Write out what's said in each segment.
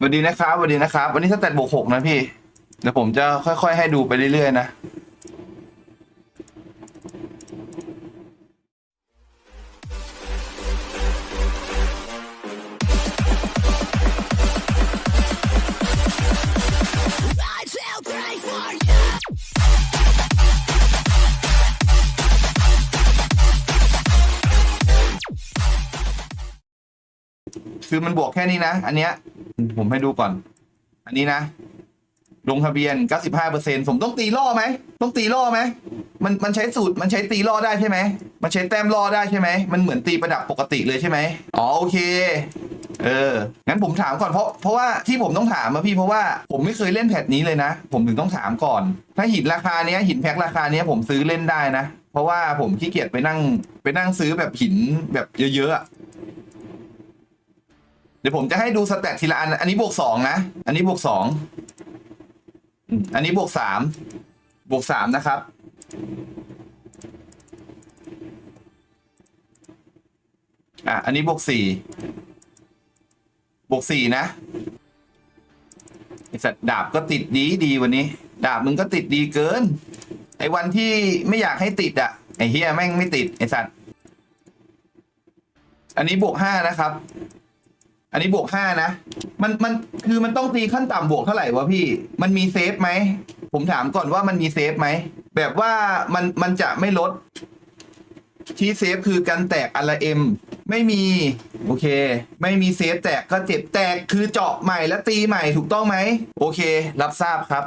สวัสดีนะครับสวัสดีนะครับ วันนี้สแตทบวกหกนะพี่ เดี๋ยวผมจะค่อย ๆ ให้ดูไปเรื่อยๆนะคือมันบวกแค่นี้นะ อันเนี้ย ผมให้ดูก่อน อันนี้นะ ลงทะเบียน 95%ผมต้องตีล่อไหม ต้องตีล่อไหม มันมันใช้สูตร มันใช้ตีล่อได้ใช่ไหม มันใช้แต้มล่อได้ใช่ไหม มันเหมือนตีประดับปกติเลยใช่ไหม อ๋อโอเค เออ งั้นผมถามก่อน เพราะ เพราะว่าที่ผมต้องถามอะพี่ เพราะว่าผมไม่เคยเล่นแพทนี้เลยนะ ผมถึงต้องถามก่อน ถ้าหินราคาเนี้ย หินแพ็คราคาเนี้ยผมซื้อเล่นได้นะ เพราะว่าผมขี้เกียจไปนั่ง ไปนั่งซื้อแบบหินแบบเยอะๆอะ เดี๋ยวผมจะให้ดูสแตททีละอัน อันนี้บวกสองนะ อันนี้บวกสอง อันนี้บวกสาม บวกสามนะครับ อะ อันนี้บวกสี่ บวกสี่นะไอสัตว์ดาบก็ติดดีดีวันนี้ ดาบมึงก็ติดดีเกิน ไอวันที่ไม่อยากให้ติดอะ ไอเฮียแม่งไม่ติดไอสัตว์ อันนี้บวกห้านะครับ นนี้บวกห้านะ มันมันคือมันต้องตีขั้นต่ำบวกเท่าไหร่วะพี่ มันมีเซฟไหม ผมถามก่อนว่ามันมีเซฟไหม แบบว่ามันมันจะไม่ลด ที่เซฟคือการแตกอันละเอ็มไม่มี โอเค ไม่มีเซฟแตกก็เจ็บแตกคือเจาะใหม่และตีใหม่ถูกต้องไหม โอเค รับทราบครับ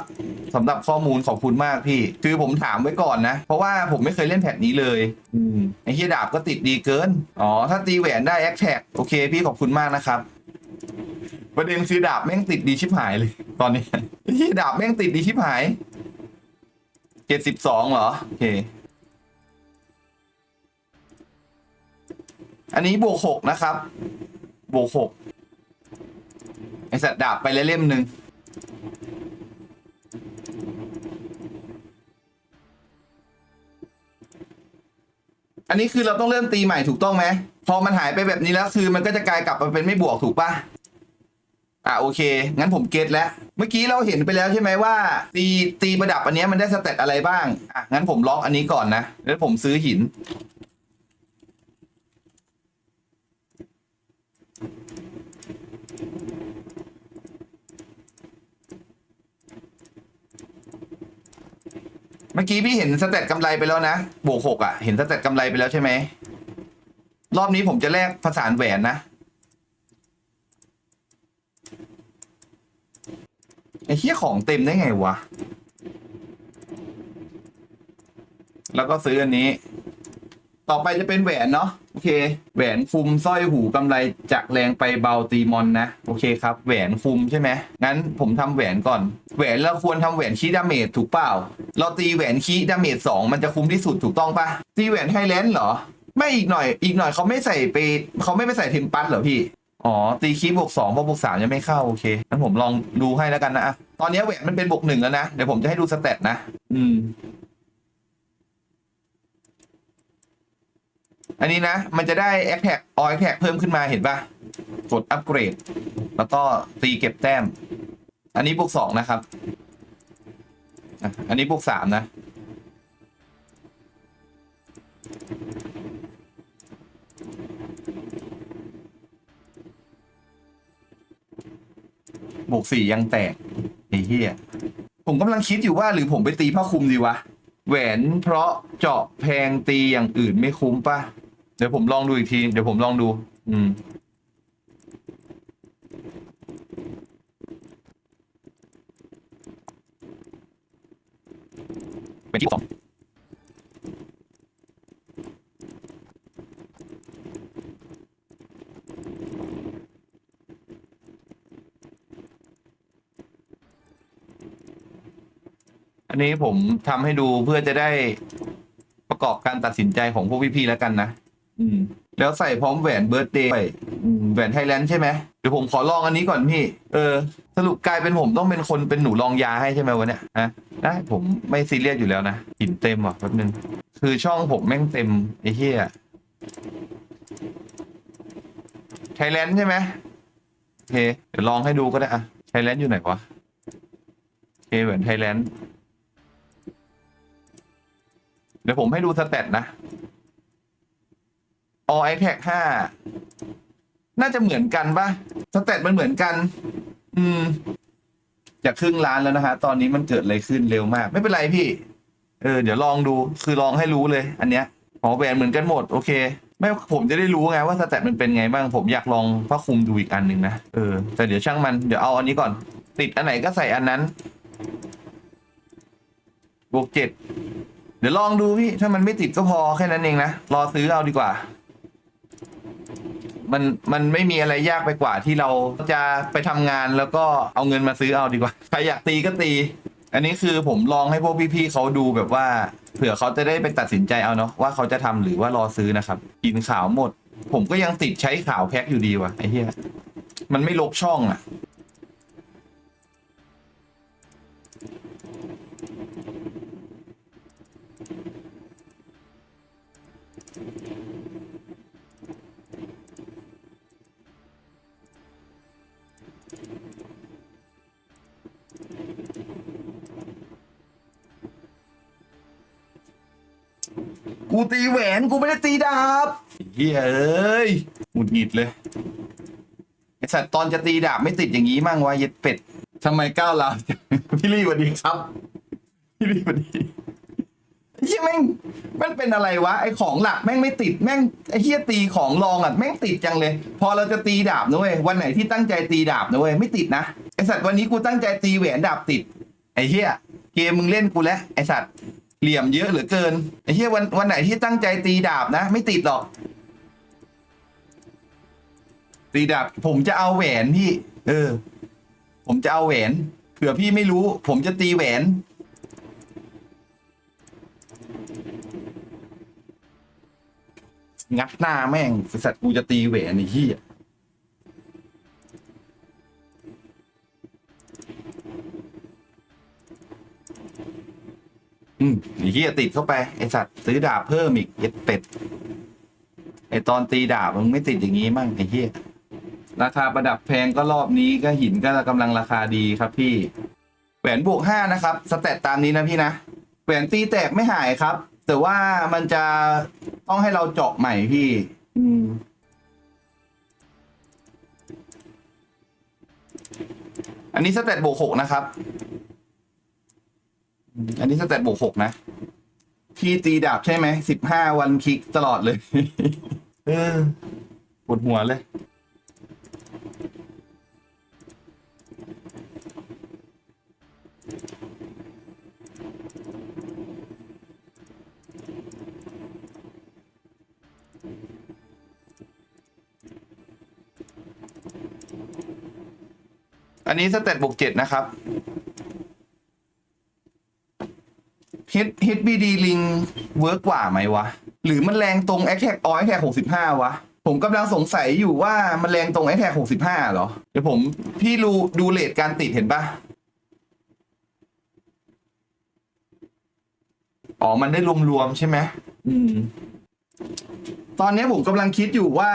สำหรับข้อมูลขอบคุณมากพี่ คือผมถามไว้ก่อนนะ เพราะว่าผมไม่เคยเล่นแพทนี้เลยอืมไอ้เฮียดาบก็ติดดีเกิน อ๋อ ถ้าตีแหวนได้แอคแท็กโอเค พี่ขอบคุณมากนะครับ ประเด็นคือดาบแม่งติดดีชิบหายเลย ตอนนี้ที่ดาบแม่งติดดีชิบหายเจ็ดสิบสองเหรอ โอเค อันนี้บวกหกนะครับ บวกหกไอสัตว์ดาบไปเล่มหนึ่งอันนี้คือเราต้องเริ่มตีใหม่ถูกต้องไหม พอมันหายไปแบบนี้แล้วคือมันก็จะกลายกลับมาเป็นไม่บวกถูกปะ อะโอเค งั้นผมเก็ตแล้ว เมื่อกี้เราเห็นไปแล้วใช่ไหมว่า ตีตีประดับอันนี้มันได้สเตตอะไรบ้าง อะงั้นผมล็อกอันนี้ก่อนนะ แล้วผมซื้อหิน เมื่อกี้พี่เห็นสเตตกำไรไปแล้วนะ บวกหกอะ เห็นสเตตกำไรไปแล้วใช่ไหม รอบนี้ผมจะแลกผสานแหวนนะ ไอ้เหี้ยของเต็มได้ไงวะ แล้วก็ซื้ออันนี้ ต่อไปจะเป็นแหวนเนาะ โอเค แหวนคุมสร้อยหูกำไรจากแรงไปเบาตีมอนนะ โอเคครับ แหวนคุมใช่ไหม งั้นผมทำแหวนก่อน แหวนเราควรทำแหวนคีดาเมจถูกเปล่า เราตีแหวนคีดาเมจสองมันจะคุ้มที่สุดถูกต้องปะตีแหวนไฮแลนด์เหรอ ไม่อีกหน่อย อีกหน่อยเขาไม่ใส่ไปเขาไม่ไปใส่เทมปัสเหรอพี่ อ๋อ ตีคีย์บวกสองเพราะบวกสามยังไม่เข้า โอเคงั้นผมลองดูให้แล้วกันนะอะตอนนี้แหวนมันเป็นบวกหนึ่งแล้วนะ เดี๋ยวผมจะให้ดูสเตตนะ อืม อันนี้นะ มันจะได้แอคแท็กออยแท็กเพิ่มขึ้นมาเห็นปะกดอัปเกรด แล้วก็ตีเก็บแต้ม อันนี้บวกสองนะครับอะอันนี้บวกสามนะ บวกสี่ยังแตกไอ้เหี้ยผมกำลังคิดอยู่ว่าหรือผมไปตีผ้าคลุมดีวะ แหวนเพราะเจาะแพงตีอย่างอื่นไม่คุ้มป่ะเดี๋ยวผมลองดูอีกที เดี๋ยวผมลองดู อืม เป็นที่สอง อันนี้ผมทำให้ดูเพื่อจะได้ประกอบการตัดสินใจของพวกพี่ๆแล้วกันนะ อืม แล้วใส่พร้อมแหวนเบิร์ d เดย์แหวนไทยแลนด์ใช่ไหมเดี๋ยวผมขอลองอันนี้ก่อนพี่ เออ สรุปกลายเป็นผมต้องเป็นคนเป็นหนูลองยาให้ใช่ไหมวันเนี้ยฮะได้ผมไม่ซีเรียสอยู่แล้วนะหินเต็มอะแป๊บนึง คือช่องผมแม่งเต็มไอ้เหี้ยไทยแลนด์ใช่ไหมเค เดี๋ยวลองให้ดูก็ได้อะไทยแลนด์อยู่ไหนวะโอเคเหมือนไทยแลนด์ เดี๋ยวผมให้ดูสเตตนะ All i t a c 5น่าจะเหมือนกันปะสเตตมันเหมือนกัน อืมจากครึ่งล้านแล้วนะฮะ ตอนนี้มันเกิดอะไรขึ้นเร็วมาก ไม่เป็นไรพี่ เออ เดี๋ยวลองดู คือลองให้รู้เลย อันเนี้ยหอแหวนเหมือนกันหมด โอเค ไม่ ผมจะได้รู้ไงว่าสเตตมันเป็นไงบ้าง ผมอยากลองผ้าคลุมดูอีกอันหนึ่งนะ เออ แต่เดี๋ยวช่างมัน เดี๋ยวเอาอันนี้ก่อน ติดอันไหนก็ใส่อันนั้น บวกเจ็ด เดี๋ยวลองดูพี่ ถ้ามันไม่ติดก็พอแค่นั้นเองนะ รอซื้อเอาดีกว่า มันมันไม่มีอะไรยากไปกว่าที่เราจะไปทำงานแล้วก็เอาเงินมาซื้อเอาดีกว่าใครอยากตีก็ตี อันนี้คือผมลองให้พวกพี่ๆเขาดูแบบว่า เผื่อเขาจะได้ไปตัดสินใจเอาเนาะว่าเขาจะทำหรือว่ารอซื้อนะครับ กินขาวหมด ผมก็ยังติดใช้ขาวแพ็คอยู่ดีว่ะไอ้เหี้ยมันไม่ลบช่องอะ กูตีแหวนกูไม่ได้ตีดาบเฮ้ยเอ้ยหงุดหงิดเลยไอสัตว์ตอนจะตีดาบไม่ติดอย่างนี้มั่งวะเย็ดเป็ดทำไมก้าวลาวจังพี่ลี่สวัสดีครับ พี่ลี่สวัสดีไอ้เฮียแม่งมันเป็นอะไรวะไอของหลักแม่งไม่ติดแม่งไอเฮียตีของรองอะแม่งติดจังเลย พอเราจะตีดาบนะเว้ยวันไหนที่ตั้งใจตีดาบนะเว้ยไม่ติดนะไอสัตว์วันนี้กูตั้งใจตีแหวนดาบติด ไอเฮียเกมมึงเล่นกูแล้วไอสัตว์ เหลี่ยมเยอะเหลือเกินไอ้เหี้ยวันวันไหนที่ตั้งใจตีดาบนะ ไม่ติดหรอก ตีดาบผมจะเอาแหวนพี่ เออ ผมจะเอาแหวนเผื่อพี่ไม่รู้ ผมจะตีแหวนงัดหน้าแม่งสัตว์กูจะตีแหวนไอ้เหี้ย อืมไอ้เหี้ยติดเข้าไปไอสัตว์ซื้อดาบเพิ่มอีกเย็ดเป็ดไอตอนตีดาบมึงไม่ติดอย่างงี้มั่งไอ้เหี้ยราคาประดับแพงก็รอบนี้ก็หินก็กำลังราคาดีครับพี่แหวนบวกห้านะครับสแตตตามนี้นะพี่นะแหวนตีแตกไม่หายครับ แต่ว่ามันจะต้องให้เราเจาะใหม่พี่ อืมอันนี้สแตตบวกหกนะครับ อันนี้สแตทบวกหกนะพี่ตีดาบใช่ไหมสิบห้าวันคลิกตลอดเลย เออปวดหัวเลย อันนี้สเตตบวกเจ็ดนะครับ HBD ลิงเวิร์กกว่าไหมวะ หรือมันแรงตรง a t t a c ออ a t t a c 65 วะ ผมกำลังสงสัยอยู่ว่ามันแรงตรง a t t a c 65 เหรอ เดี๋ยวผมพี่ดูดูเลทการติดเห็นปะอ๋อ มันได้รวมๆใช่ไหมอืม ตอนนี้ผมกำลังคิดอยู่ว่า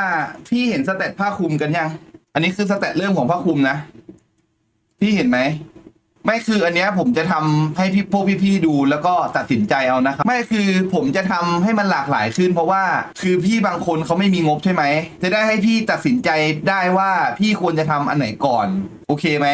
พี่เห็นสเตตผ้าคลุมกันยัง อันนี้คือสเตตเริ่มของผ้าคลุมนะ พี่เห็นไหม ไม่คืออันเนี้ยผมจะทำให้พี่พวกพี่ๆดูแล้วก็ตัดสินใจเอานะครับไม่คือผมจะทำให้มันหลากหลายขึ้น เพราะว่าคือพี่บางคนเขาไม่มีงบใช่ไหมจะได้ให้พี่ตัดสินใจได้ว่าพี่ควรจะทำอันไหนก่อน โอเคไหม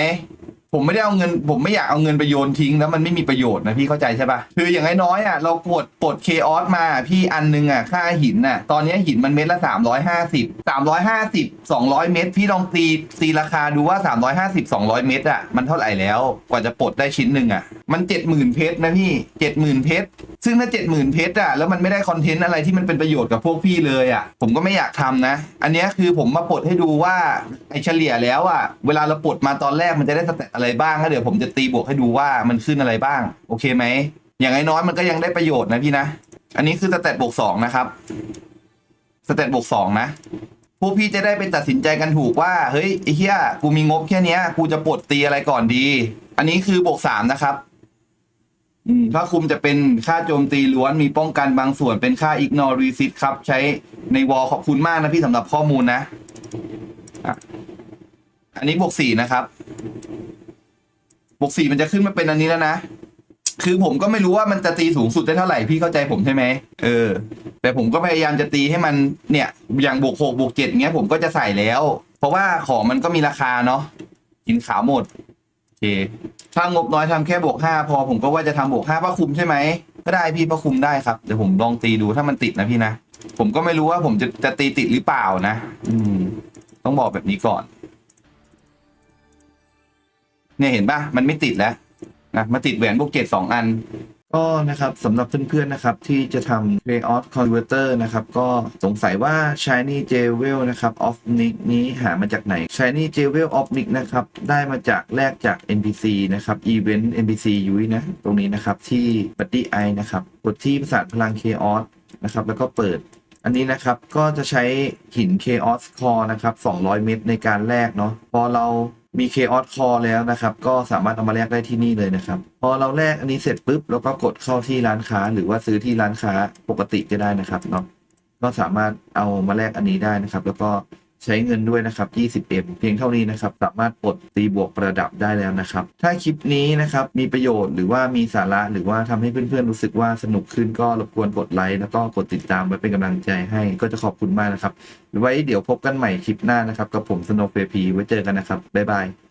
ผมไม่ได้เอาเงิน ผมไม่อยากเอาเงินไปโยนทิ้งแล้วมันไม่มีประโยชน์นะพี่เข้าใจใช่ปะคืออย่างน้อยๆอะเรากดปลดเคออสมาพี่อันนึงอะค่าหินอะตอนนี้หินมันเม็ดละสามร้อยห้าสิบสามร้อยห้าสิบสองร้อยเม็ดพี่ลองตีตีราคาดูว่าสามร้อยห้าสิบสองร้อยเม็ดอะมันเท่าไหร่แล้วกว่าจะปลดได้ชิ้นหนึ่งอะมันเจ็ดหมื่นเพชรนะพี่เจ็ดหมื่นเพชร ซึ่งถ้าเจ็ดหมื่นเพชรอะแล้วมันไม่ได้คอนเทนต์อะไรที่มันเป็นประโยชน์กับพวกพี่เลยอะผมก็ไม่อยากทำนะ อันนี้คือผมมาปลดให้ดูว่าไอเฉลี่ยแล้วอะเวลาเราปลดมาตอนแรกมันจะได้สเตตอะไรบ้างแล้วเดี๋ยวผมจะตีบวกให้ดูว่ามันขึ้นอะไรบ้าง โอเคไหมอย่างน้อยมันก็ยังได้ประโยชน์นะพี่นะ อันนี้คือสเตตบวกสองนะครับสเตตบวกสองนะพวกพี่จะได้ไปตัดสินใจกันถูกว่าเฮ้ยไอ้เหี้ยกูมีงบแค่นี้กูจะปลดตีอะไรก่อนดี อันนี้คือบวกสามนะครับ ผ้าคลุมจะเป็นค่าโจมตีล้วนมีป้องกันบางส่วนเป็นค่า ignore resist ครับ ใช้ในวอลขอบคุณมากนะพี่สำหรับข้อมูลนะอะอันนี้บวกสี่นะครับบวกสี่มันจะขึ้นมาเป็นอันนี้แล้วนะคือผมก็ไม่รู้ว่ามันจะตีสูงสุดได้เท่าไหร่พี่เข้าใจผมใช่ไหมเออ แต่ผมก็พยายามจะตีให้มันเนี่ย อย่างบวกหกบวกเจ็ดเงี้ยผมก็จะใส่แล้ว เพราะว่าของมันก็มีราคาเนาะกินขาวหมดโอเค ถ้างบน้อยทำแค่บวกห้าพอผมก็ว่าจะทำบวกห้าผ้าคลุมใช่ไหมก็ได้พี่ผ้าคลุมได้ครับเดี๋ยวผมลองตีดูถ้ามันติดนะพี่นะผมก็ไม่รู้ว่าผมจะจะตีติดหรือเปล่านะ อืม ต้องบอกแบบนี้ก่อน เนี่ยเห็นปะมันไม่ติดแล้วนะมาติดแหวนบวกเกตสองอัน ก็นะครับสำหรับเพื่อนๆนะครับที่จะทำ Chaos Converter นะครับก็สงสัยว่า Shiny Jewel นะครับ of Nick นี้หามาจากไหน Shiny Jewel of Nick นะครับได้มาจากแลกจาก NPC นะครับ Event NPC ยุ้ยนะตรงนี้นะครับที่ Buddy Eye นะครับกดที่ประสานพลัง Chaos นะครับแล้วก็เปิด อันนี้นะครับก็จะใช้หิน Chaos Core นะครับ200 เม็ดในการแลกเนาะพอเรา มีเคออสคอแล้วนะครับ ก็สามารถเอามาแลกได้ที่นี่เลยนะครับ พอเราแลกอันนี้เสร็จปุ๊บเราก็กดเข้าที่ร้านค้า หรือว่าซื้อที่ร้านค้าปกติก็ได้นะครับเนาะก็สามารถเอามาแลกอันนี้ได้นะครับ แล้วก็ ใช้เงินด้วยนะครับ 20M เพียงเท่านี้นะครับ สามารถปลดตีบวกประดับได้แล้วนะครับ ถ้าคลิปนี้นะครับมีประโยชน์หรือว่ามีสาระหรือว่าทำให้เพื่อนๆรู้สึกว่าสนุกขึ้นก็รบกวนกดไลค์แล้วก็กดติดตามไว้เป็นกำลังใจให้ก็จะขอบคุณมากนะครับ ไว้เดี๋ยวพบกันใหม่คลิปหน้านะครับกับผมสโนว์เฟพีไว้เจอกันนะครับบ๊ายบาย